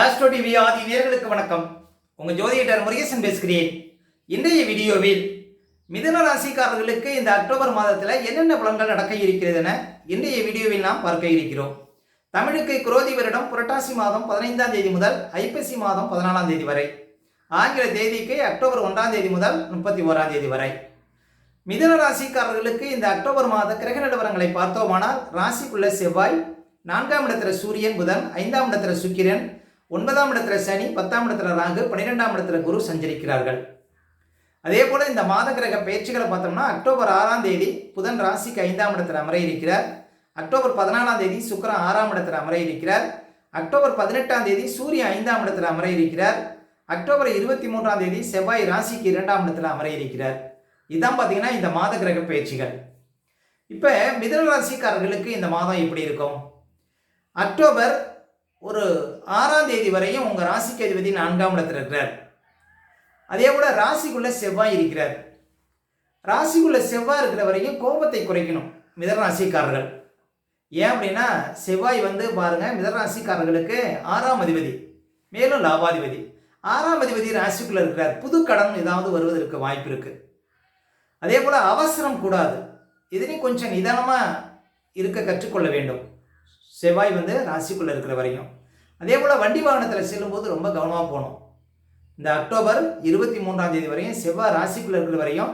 Astro TV ஆதி நேர்களுக்கு வணக்கம். உங்கள் ஜோதிடர் முருகேசன் பேசுகிறேன். இன்றைய வீடியோவில் மிதன ராசிக்காரர்களுக்கு இந்த அக்டோபர் மாதத்தில் என்னென்ன பலன்கள் நடக்க இருக்கிறது என இன்றைய வீடியோவில் நாம் பார்க்க இருக்கிறோம். தமிழுக்கு குரோதி வருடம் புரட்டாசி மாதம் பதினைந்தாம் தேதி முதல் ஐப்பசி மாதம் பதினாலாம் தேதி வரை. ஆங்கில தேதிக்கு அக்டோபர் ஒன்றாம் தேதி முதல் முப்பத்தி ஓராம் தேதி வரை. மிதன ராசிக்காரர்களுக்கு இந்த அக்டோபர் மாத கிரக நிலவரங்களை பார்த்தோமானால் ராசிக்குள்ள செவ்வாய் நான்காம் இடத்துல சூரியன் புதன் ஐந்தாம் இடத்துல சுக்கிரன் ஒன்பதாம் இடத்துல சனி பத்தாம் இடத்துல ராகு பன்னிரெண்டாம் இடத்துல குரு சஞ்சரிக்கிறார்கள். அதே போல இந்த மாத கிரக பயிற்சிகளை பார்த்தோம்னா அக்டோபர் ஆறாம் தேதி புதன் ராசிக்கு ஐந்தாம் இடத்துல அமர இருக்கிறார் அக்டோபர் பதினாலாம் தேதி சுக்கரன் ஆறாம் இடத்துல அமர இருக்கிறார் அக்டோபர் பதினெட்டாம் தேதி சூரியன் ஐந்தாம் இடத்துல அமர இருக்கிறார் அக்டோபர் இருபத்தி மூன்றாம் தேதி செவ்வாய் ராசிக்கு இரண்டாம் இடத்துல அமர இருக்கிறார் இதான் பார்த்தீங்கன்னா இந்த மாத கிரக பயிற்சிகள். இப்போ மிதன ராசிக்காரர்களுக்கு இந்த மாதம் எப்படி இருக்கும்? அக்டோபர் ஒரு ஆறாம் தேதி வரையும் உங்கள் ராசிக்கு அதிபதி நான்காம் இடத்துல இருக்கிறார். அதே போல் ராசிக்குள்ளே செவ்வாய் இருக்கிறார். ராசிக்குள்ளே செவ்வாய் இருக்கிற வரையும் கோபத்தை குறைக்கணும் மிதராசிக்காரர்கள் ஏன் அப்படின்னா செவ்வாய் வந்து பாருங்கள் மிதராசிக்காரர்களுக்கு ஆறாம் அதிபதி மேலும் லாபாதிபதி. ஆறாம் அதிபதி ராசிக்குள்ளே இருக்கிறார். புது கடன் ஏதாவது வருவதற்கு வாய்ப்பு இருக்குது அதே போல் அவசரம் கூடாது. இதனையும் கொஞ்சம் நிதானமாக இருக்க கற்றுக்கொள்ள வேண்டும். செவ்வாய் வந்து ராசிக்குள்ளே இருக்கிற வரையும் அதே போல் வண்டி வாகனத்தில் செல்லும்போது ரொம்ப கவனமாக போகணும். இந்த அக்டோபர் இருபத்தி மூன்றாம் தேதி வரையும் செவ்வாய் ராசிக்குள்ளே இருக்கிற வரையும்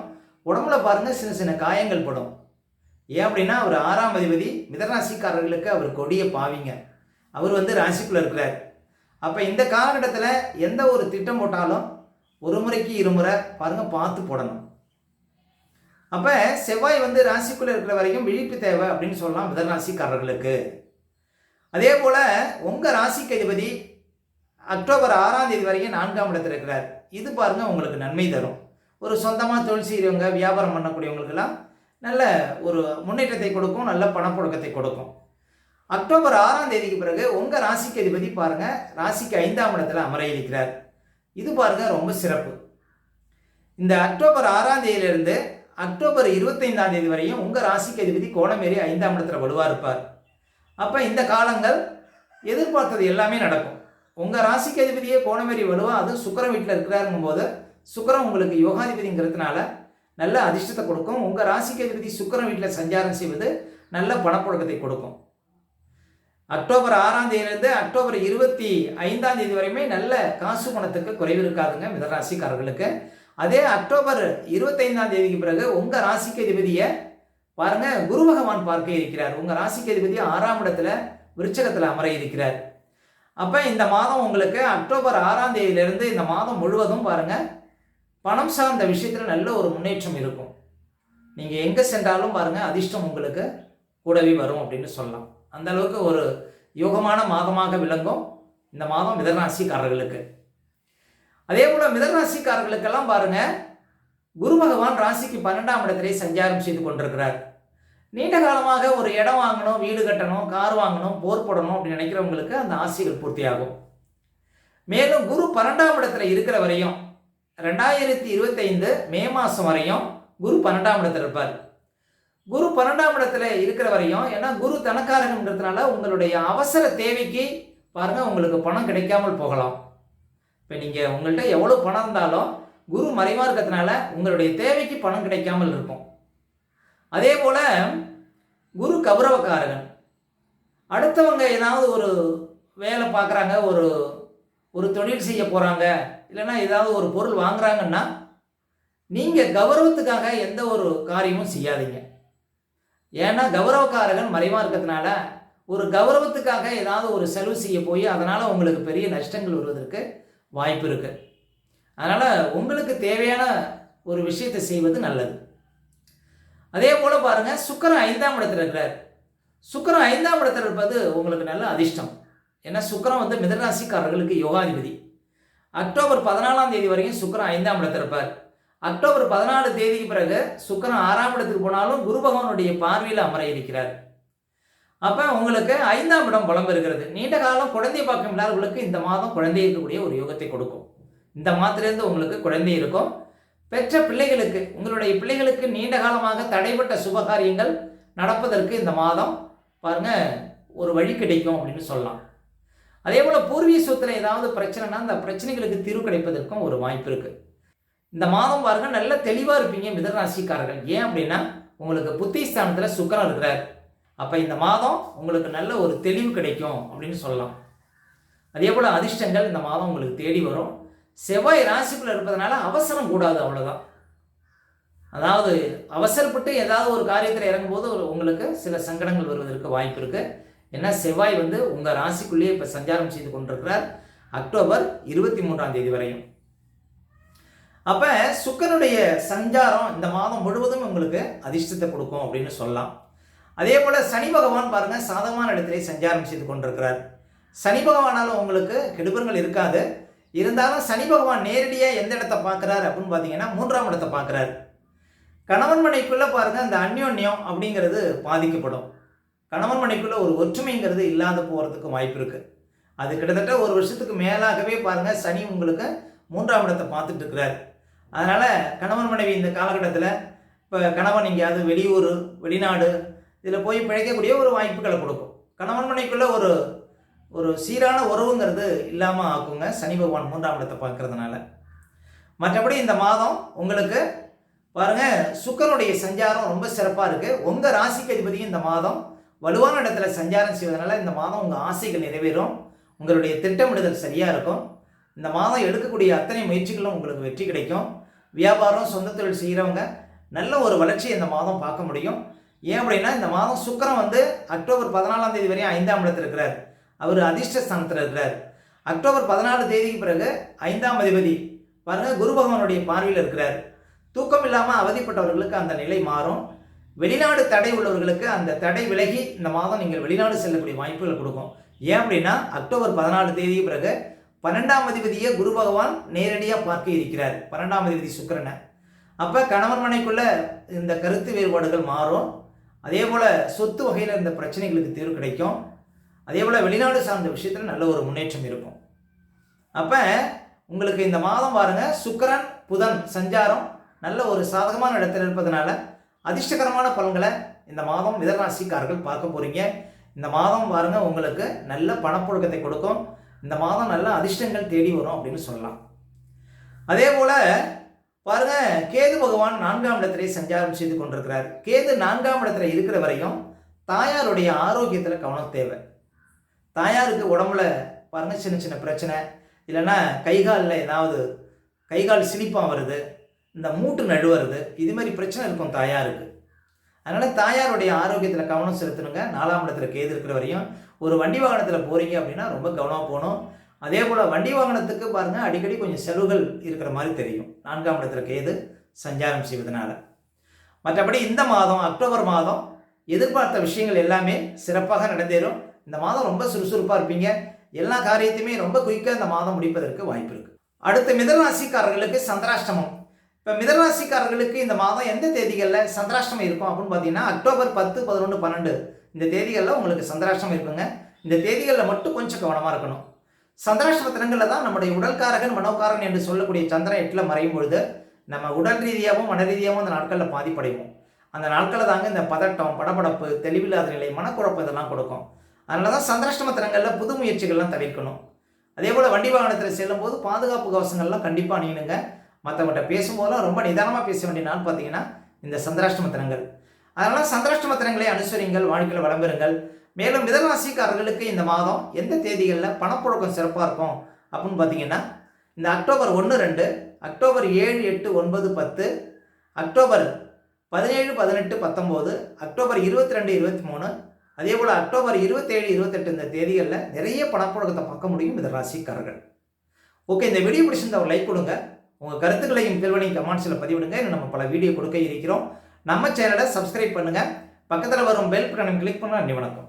உடம்புல பாருங்கள் சின்ன சின்ன காயங்கள் படும். ஏன் அப்படின்னா அவர் ஆறாம் அதிபதி மிதராசிக்காரர்களுக்கு அவர் கொடிய பாவிங்க. அவர் வந்து ராசிக்குள்ளே இருக்கிறார். அப்போ இந்த காலகட்டத்தில் எந்த ஒரு திட்டம் போட்டாலும் ஒரு முறைக்கு இருமுறை பாருங்கள் பார்த்து போடணும். அப்போ செவ்வாய் வந்து ராசிக்குள்ளே இருக்கிற வரைக்கும் விழிப்பு தேவை அப்படின்னு சொல்லலாம் மிதராசிக்காரர்களுக்கு அதே போல் உங்கள் ராசிக்கு அதிபதி அக்டோபர் ஆறாம் தேதி வரைக்கும் நான்காம் இடத்துல இருக்கிறார். இது பாருங்கள் உங்களுக்கு நன்மை தரும். ஒரு சொந்தமாக தொழில் செய்கிறவங்க வியாபாரம் பண்ணக்கூடியவங்களுக்கெல்லாம் நல்ல ஒரு முன்னேற்றத்தை கொடுக்கும் நல்ல பணப்புழக்கத்தை கொடுக்கும். அக்டோபர் ஆறாம் தேதிக்கு பிறகு உங்கள் ராசிக்கு அதிபதி பாருங்கள் ராசிக்கு ஐந்தாம் இடத்துல அமர இருக்கிறார் இது பாருங்கள் ரொம்ப சிறப்பு. இந்த அக்டோபர் ஆறாம் தேதியிலிருந்து அக்டோபர் இருபத்தைந்தாம் தேதி வரையும் உங்கள் ராசிக்கு அதிபதி கோணமேறி ஐந்தாம் இடத்துல வலுவாக இருப்பார். அப்போ இந்த காலங்கள் எதிர்பார்த்தது எல்லாமே நடக்கும். உங்கள் ராசிக்கு அதிபதியே கோணமேறி வலுவா அது சுக்கரம் வீட்டில் இருக்கிறாருங்கும் போது சுக்கரம் உங்களுக்கு யோகாதிபதிங்கிறதுனால நல்ல அதிர்ஷ்டத்தை கொடுக்கும். உங்கள் ராசிக்கு அதிபதி சுக்கரம் வீட்டில் சஞ்சாரம் செய்வது நல்ல பணப்புழக்கத்தை கொடுக்கும். அக்டோபர் ஆறாம் தேதியிலிருந்து அக்டோபர் இருபத்தி ஐந்தாம் தேதி வரையுமே நல்ல காசு பணத்துக்கு குறைவு இருக்காதுங்க மிதராசிக்காரர்களுக்கு அதே அக்டோபர் இருபத்தைந்தாம் தேதிக்கு பிறகு உங்கள் ராசிக்கு அதிபதியை பாருங்க குரு பகவான் பார்க்க இருக்கிறார். உங்கள் ராசிக்கு அதிபதி ஆறாம் இடத்துல விருச்சகத்துல அமர இருக்கிறார். அப்போ இந்த மாதம் உங்களுக்கு அக்டோபர் ஆறாம் தேதியிலிருந்து இந்த மாதம் முழுவதும் பாருங்க பணம் சார்ந்த விஷயத்தில் நல்ல ஒரு முன்னேற்றம் இருக்கும். நீங்கள் எங்கே சென்றாலும் பாருங்க அதிர்ஷ்டம் உங்களுக்கு கூடவே வரும் அப்படின்னு சொல்லலாம். அந்த அளவுக்கு ஒரு யோகமான மாதமாக விளங்கும் இந்த மாதம் மிதராசிக்காரர்களுக்கு அதே போல் மிதராசிக்காரர்களுக்கெல்லாம் பாருங்க குரு பகவான் ராசிக்கு பன்னெண்டாம் இடத்திலே சஞ்சாரம் செய்து கொண்டிருக்கிறார். நீண்ட காலமாக ஒரு இடம் வாங்கணும் வீடு கட்டணும் கார் வாங்கணும் போர் போடணும் அப்படின்னு நினைக்கிறவங்களுக்கு அந்த ஆசைகள் பூர்த்தியாகும். மேலும் குரு பன்னெண்டாம் இடத்துல இருக்கிற வரையும் ரெண்டாயிரத்தி இருபத்தைந்து மே மாதம் வரையும் குரு பன்னெண்டாம் இடத்துல இருப்பார். குரு பன்னெண்டாம் இடத்துல இருக்கிற வரையும் ஏன்னா குரு தனக்காரகங்கிறதுனால உங்களுடைய அவசர தேவைக்கு பாருங்கள் உங்களுக்கு பணம் கிடைக்காமல் போகலாம். இப்போ நீங்கள் உங்கள்கிட்ட எவ்வளோ பணம் இருந்தாலும் குரு மறைவாக இருக்கிறதுனால உங்களுடைய தேவைக்கு பணம் கிடைக்காமல் இருக்கும் அதே போல் குரு கௌரவக்காரகன். அடுத்தவங்க ஏதாவது ஒரு வேலை பார்க்குறாங்க ஒரு ஒரு தொழில் செய்ய போகிறாங்க இல்லைன்னா ஏதாவது ஒரு பொருள் வாங்குறாங்கன்னா நீங்கள் கௌரவத்துக்காக எந்த ஒரு காரியமும் செய்யாதீங்க. ஏன்னா கௌரவக்காரகன் மறைவாக இருக்கிறதுனால ஒரு கௌரவத்துக்காக ஏதாவது ஒரு செலவு செய்ய போய் அதனால் உங்களுக்கு பெரிய நஷ்டங்கள் வருவதற்கு வாய்ப்பு இருக்குது அதனால் உங்களுக்கு தேவையான ஒரு விஷயத்தை செய்வது நல்லது. அதே போல் பாருங்கள் சுக்கரன் ஐந்தாம் இடத்துல இருக்கிறார். சுக்கரன் ஐந்தாம் இடத்துல இருப்பது உங்களுக்கு நல்ல அதிர்ஷ்டம். ஏன்னா சுக்கரன் வந்து மிதராசிக்காரர்களுக்கு யோகாதிபதி. அக்டோபர் பதினாலாம் தேதி வரைக்கும் சுக்கரன் ஐந்தாம் இடத்துல இருப்பார். அக்டோபர் பதினாலு தேதிக்கு பிறகு சுக்கரன் ஆறாம் இடத்துக்கு போனாலும் குரு பகவானுடைய பார்வையில் அமர இருக்கிறார். அப்போ உங்களுக்கு ஐந்தாம் இடம் பலம் இருக்கிறது நீண்ட காலம் குழந்தை பாக்கம் இல்லாதவர்களுக்கு இந்த மாதம் குழந்தை இருக்கக்கூடிய ஒரு யோகத்தை கொடுக்கும். இந்த மாதத்துலேருந்து உங்களுக்கு குழந்தை இருக்கும். பெற்ற பிள்ளைகளுக்கு உங்களுடைய பிள்ளைகளுக்கு நீண்ட காலமாக தடைப்பட்ட சுபகாரியங்கள் நடப்பதற்கு இந்த மாதம் பாருங்க ஒரு வழி கிடைக்கும் அப்படின்னு சொல்லலாம். அதே போல் பூர்வீக சொத்தில் ஏதாவது பிரச்சனைனா அந்த பிரச்சனைகளுக்கு தீர்வு கிடைப்பதற்கும் ஒரு வாய்ப்பு இருக்குது இந்த மாதம் பாருங்க நல்ல தெளிவாக இருப்பீங்க மிதராசிக்காரர்கள். ஏன் அப்படின்னா உங்களுக்கு புத்திஸ்தானத்தில் சுக்கரம் இருக்கிறார். அப்போ இந்த மாதம் உங்களுக்கு நல்ல ஒரு தெளிவு கிடைக்கும் அப்படின்னு சொல்லலாம். அதே போல் அதிர்ஷ்டங்கள் இந்த மாதம் உங்களுக்கு தேடி வரும். செவ்வாய் ராசிக்குள்ள இருப்பதனால அவசரம் கூடாது அவ்வளோதான் அதாவது அவசரப்பட்டு ஏதாவது ஒரு காரியத்தில் இறங்கும்போது உங்களுக்கு சில சங்கடங்கள் வருவதற்கு வாய்ப்பு இருக்குது ஏன்னா செவ்வாய் வந்து உங்கள் ராசிக்குள்ளேயே இப்போ சஞ்சாரம் செய்து கொண்டிருக்கிறார். அக்டோபர் இருபத்தி மூன்றாம் தேதி வரையும். அப்போ சுக்கரனுடைய சஞ்சாரம் இந்த மாதம் முழுவதும் உங்களுக்கு அதிர்ஷ்டத்தை கொடுக்கும் அப்படின்னு சொல்லலாம். அதே போல் சனி பகவான் பாருங்கள் சாதகமான இடத்திலே சஞ்சாரம் செய்து கொண்டிருக்கிறார். சனி பகவானாலும் உங்களுக்கு கெடுபங்கள் இருக்காது. இருந்தாலும் சனி பகவான் நேரடியாக எந்த இடத்த பார்க்குறாரு அப்படின்னு பார்த்தீங்கன்னா மூன்றாம் இடத்தை பார்க்குறாரு. கணவன் மனைக்குள்ளே பாருங்கள் அந்த அந்யோன்யம் அப்படிங்கிறது பாதிக்கப்படும். கணவன் மனைக்குள்ளே ஒரு ஒற்றுமைங்கிறது இல்லாத போகிறதுக்கு வாய்ப்பு இருக்குது அது கிட்டத்தட்ட ஒரு வருஷத்துக்கு மேலாகவே பாருங்கள் சனி உங்களுக்கு மூன்றாம் இடத்தை பார்த்துட்டு இருக்கிறார். அதனால் கணவன் மனைவி இந்த காலகட்டத்தில் இப்போ கணவன் எங்கேயாவது வெளியூர் வெளிநாடு இதில் போய் பிழைக்கக்கூடிய ஒரு வாய்ப்புகளை கொடுக்கும். கணவன் மனைக்குள்ளே ஒரு ஒரு சீரான உறவுங்கிறது இல்லாமல் ஆக்குங்க. சனி பகவான் மூன்றாம் இடத்தை பார்க்கறதுனால. மற்றபடி இந்த மாதம் உங்களுக்கு பாருங்க சுக்கரனுடைய சஞ்சாரம் ரொம்ப சிறப்பாக இருக்கு. உங்கள் ராசிக்கு அதிபதி இந்த மாதம் வலுவான இடத்துல சஞ்சாரம் செய்வதனால இந்த மாதம் உங்கள் ஆசைகள் நிறைவேறும். உங்களுடைய திட்டமிடுதல் சரியாக இருக்கும். இந்த மாதம் எடுக்கக்கூடிய அத்தனை முயற்சிகளும் உங்களுக்கு வெற்றி கிடைக்கும். வியாபாரம் சொந்த தொழில் செய்கிறவங்க நல்ல ஒரு வளர்ச்சியை இந்த மாதம் பார்க்க முடியும். ஏன் அப்படின்னா இந்த மாதம் சுக்கரம் வந்து அக்டோபர் பதினாலாம் தேதி வரையும் ஐந்தாம் இடத்துல இருக்கிறார். அவர் அதிர்ஷ்ட ஸ்தானத்தில் இருக்கிறார் அக்டோபர் பதினாலு தேதிக்கு பிறகு ஐந்தாம் அதிபதி. பாருங்க குரு பகவானுடைய பார்வையில் இருக்கிறார். தூக்கம் இல்லாமல் அவதிப்பட்டவர்களுக்கு அந்த நிலை மாறும். வெளிநாடு தடை உள்ளவர்களுக்கு அந்த தடை விலகி இந்த மாதம் நீங்கள் வெளிநாடு செல்லக்கூடிய வாய்ப்புகள் கொடுக்கும். ஏன் அப்படின்னா அக்டோபர் பதினாலு தேதிக்கு பிறகு பன்னெண்டாம் அதிபதியை குரு பகவான் நேரடியாக பார்க்க இருக்கிறார். பன்னெண்டாம் அதிபதி சுக்கிரனை. அப்போ கணவன் மனைக்குள்ள இந்த கருத்து வேறுபாடுகள் மாறும். அதே போல் சொத்து வகையில் இந்த பிரச்சனைகளுக்கு தீர்வு கிடைக்கும். அதே போல் வெளிநாடு சார்ந்த விஷயத்தில் நல்ல ஒரு முன்னேற்றம் இருக்கும். அப்போ உங்களுக்கு இந்த மாதம் பாருங்க சுக்கரன் புதன் சஞ்சாரம் நல்ல ஒரு சாதகமான இடத்துல இருப்பதனால அதிர்ஷ்டகரமான பலன்களை இந்த மாதம் மிதராசிக்காரர்கள் பார்க்க போகிறீங்க இந்த மாதம் பாருங்க உங்களுக்கு நல்ல பணப்புழக்கத்தை கொடுக்கும். இந்த மாதம் நல்ல அதிர்ஷ்டங்கள் தேடி வரும் அப்படின்னு சொல்லலாம். அதே போல் பாருங்க கேது பகவான் நான்காம் இடத்திலே சஞ்சாரம் செய்து கொண்டிருக்கிறார். கேது நான்காம் இடத்துல இருக்கிற வரையும் தாயாருடைய ஆரோக்கியத்தில் கவனம் தேவை. தாயாருக்கு உடம்புல பாருங்க சின்ன சின்ன பிரச்சனை. இல்லைன்னா கைகாலில் ஏதாவது கைகால் சிலிப்பாக வருது இந்த மூட்டு நழுவுறது இது மாதிரி பிரச்சனை இருக்கும் தாயாருக்கு. அதனால் தாயாருடைய ஆரோக்கியத்தில் கவனம் செலுத்தணுங்க. நாலாம் இடத்துல கேது இருக்கிற வரையும் ஒரு வண்டி வாகனத்தில் போகிறீங்க அப்படின்னா ரொம்ப கவனமாக போகணும். அதே போல் வண்டி வாகனத்துக்கு பாருங்கள் அடிக்கடி கொஞ்சம் செலவுகள் இருக்கிற மாதிரி தெரியும். நான்காம் இடத்துல கேது சஞ்சாரம் செய்வதனால. மற்றபடி இந்த மாதம் அக்டோபர் மாதம் எதிர்பார்த்த விஷயங்கள் எல்லாமே சிறப்பாக நடந்தேறும். இந்த மாதம் ரொம்ப சுறுசுறுப்பாக இருப்பீங்க. எல்லா காரியத்தையுமே ரொம்ப குயிக்காக இந்த மாதம் முடிப்பதற்கு வாய்ப்பு இருக்கு. அடுத்து மிதராசிக்காரர்களுக்கு சந்திராஷ்டமம். இப்போ மிதராசிக்காரர்களுக்கு இந்த மாதம் எந்த தேதிகளில் சந்திராஷ்டமம் இருக்கும் அப்படின்னு பார்த்தீங்கன்னா அக்டோபர் பத்து பதினொன்று பன்னெண்டு. இந்த தேதிகளில் உங்களுக்கு சந்திராஷ்டமம் இருக்குங்க. இந்த தேதிகளில் மட்டும் கொஞ்சம் கவனமாக இருக்கணும். சந்திராஷ்டம தினங்களில் தான் நம்முடைய உடல்காரகன் மனோகாரன் என்று சொல்லக்கூடிய சந்திரன் எட்டில் மறையும் பொழுது நம்ம உடல் ரீதியாகவும் மன ரீதியாகவும் அந்த நாட்களில் பாதிப்படைவோம். அந்த நாட்களில் தாங்க இந்த பதட்டம் படபடப்பு தெளிவில்லாத நிலை மனக்குழப்பம் இதெல்லாம் கொடுக்கும். அதனால தான் சந்திராஷ்டம தினங்களில் புது முயற்சிகள்லாம் தவிர்க்கணும். அதே போல் வண்டி வாகனத்தில் செல்லும்போது பாதுகாப்பு கவசங்கள்லாம் கண்டிப்பாக அணியணுங்க. மற்றவங்கள்ட்ட பேசும்போதெல்லாம் ரொம்ப நிதானமாக பேச வேண்டிய நாள் பார்த்தீங்கன்னா இந்த சந்திராஷ்டம தினங்கள். அதனால் சந்திராஷ்டம தினங்களை அனுசரிங்கள் வாழ்க்கையில் வளம்பெறுங்கள் மேலும் மிதராசிக்காரர்களுக்கு இந்த மாதம் எந்த தேதிகளில் பணப்புழக்கம் சிறப்பாக இருக்கும் அப்படின்னு பார்த்தீங்கன்னா இந்த அக்டோபர் ஒன்று ரெண்டு அக்டோபர் ஏழு எட்டு ஒன்பது பத்து அக்டோபர் பதினேழு பதினெட்டு பத்தொம்போது அக்டோபர் இருபத்தி ரெண்டு இருபத்தி மூணு அதே போல் அக்டோபர் இருபத்தேழு இருபத்தெட்டு இந்த தேதிகளில் நிறைய பணப்புழக்கத்தை பார்க்க முடியும் இந்த ராசிக்காரர்கள். ஓகே இந்த வீடியோ பிடிச்சிருந்தா ஒரு லைக் கொடுங்க. உங்கள் கருத்துக்களையும் கேள்வனையும் கமெண்ட்ஸில் பதிவிடுங்க. இன்னும் நம்ம பல வீடியோ கொடுக்க இருக்கிறோம். நம்ம சேனலை சப்ஸ்கிரைப் பண்ணுங்கள் பக்கத்தில் வரும் பெல் பட்டனை கிளிக் பண்ணால் நன்றி வணக்கம்.